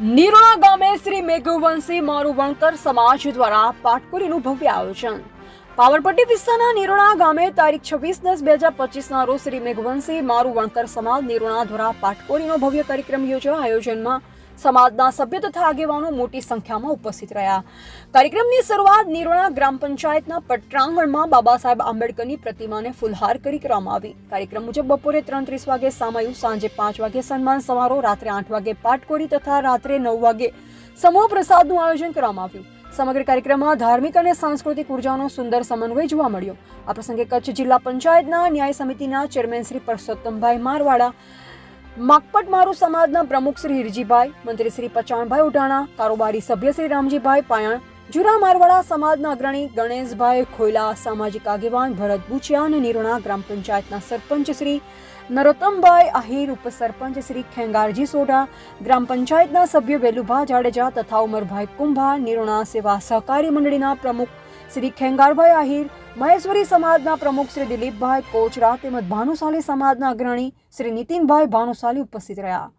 નિરોણા ગામે શ્રી મેઘવંશી મારું વણકર સમાજ દ્વારા પાટકોરીનું ભવ્ય આયોજન. પાવરપટ્ટી વિસ્તારના નિરોણા ગામે તારીખ છવ્વીસ દસ બે હજાર પચીસના રોજ શ્રી મેઘવંશી મારું વણકર સમાજ નિરોણા દ્વારા પાટકોરીનો ભવ્ય કાર્યક્રમ યોજાયો. આયોજનમાં સમાજના સભ્ય તથા આગેવાનો મોટી સંખ્યામાં ઉપસ્થિત રહ્યા. કાર્યક્રમની શરૂઆત નિરોણા ગ્રામ પંચાયતના પટ્રાંગણમાં બાબા સાહેબ આંબેડકરની પ્રતિમાને ફુલહાર કરી કરવામાં આવી. કાર્યક્રમ મુજબ બપોરે ત્રણ ત્રીસ વાગે, સામાયું સાંજે પાંચ વાગે, સન્માન સમારોહ રાત્રે આઠ વાગે પાટકોરી તથા રાત્રે નવ વાગે સમૂહ પ્રસાદનું આયોજન કરવામાં આવ્યું. સમગ્ર કાર્યક્રમમાં ધાર્મિક અને સાંસ્કૃતિક ઉર્જાનો સુંદર સમન્વય જોવા મળ્યો. આ પ્રસંગે કચ્છ જિલ્લા પંચાયતના ન્યાય સમિતિના ચેરમેન શ્રી પરસોત્તમભાઈ મારવાડા માકપટ મારું સમાજના પ્રમુખ શ્રી હિરજીભાઈ, મંત્રી શ્રી પચાણભાઈ ઉઢાણા, કારોબારી સભ્ય શ્રી રામજીભાઈ પાયણ, જુરા મારવાડા સમાજના અગ્રણી ગણેશભાઈ ખોયલા, સામાજિક આગેવાન ભરત બુચિયા અને નિરોણા ગ્રામ પંચાયતના સરપંચ શ્રી નરોત્તમભાઈ આહિર, ઉપસરપંચ શ્રી ખેંગારજી સોઢા, ગ્રામ પંચાયતના સભ્ય વેલુભા જાડેજા તથા ઉમરભાઈ કુંભા, નિરોણા સેવા સહકારી મંડળીના પ્રમુખ શ્રી ખેંગારભાઈ આહિર મહેશ્વરી સમાજના પ્રમુખ શ્રી દિલીપભાઈ કોચરા તેમજ ભાનુશાલી સમાજના અગ્રણી શ્રી નીતિનભાઈ ભાનુશાલી ઉપસ્થિત રહ્યા.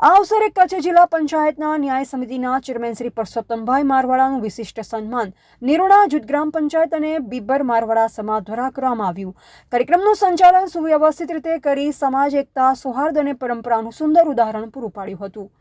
આ અવસરે કચ્છ જિલ્લા પંચાયતના ન્યાય સમિતિના ચેરમેન શ્રી પરસોત્તમભાઈ મારવાડાનું વિશિષ્ટ સન્માન નિરોણા જૂથ પંચાયત અને બીબર મારવાડા સમાજ દ્વારા કરવામાં આવ્યું. કાર્યક્રમનું સંચાલન સુવ્યવસ્થિત રીતે કરી સમાજ, એકતા, સૌહાર્દ અને પરંપરાનું સુંદર ઉદાહરણ પૂરું પાડ્યું હતું.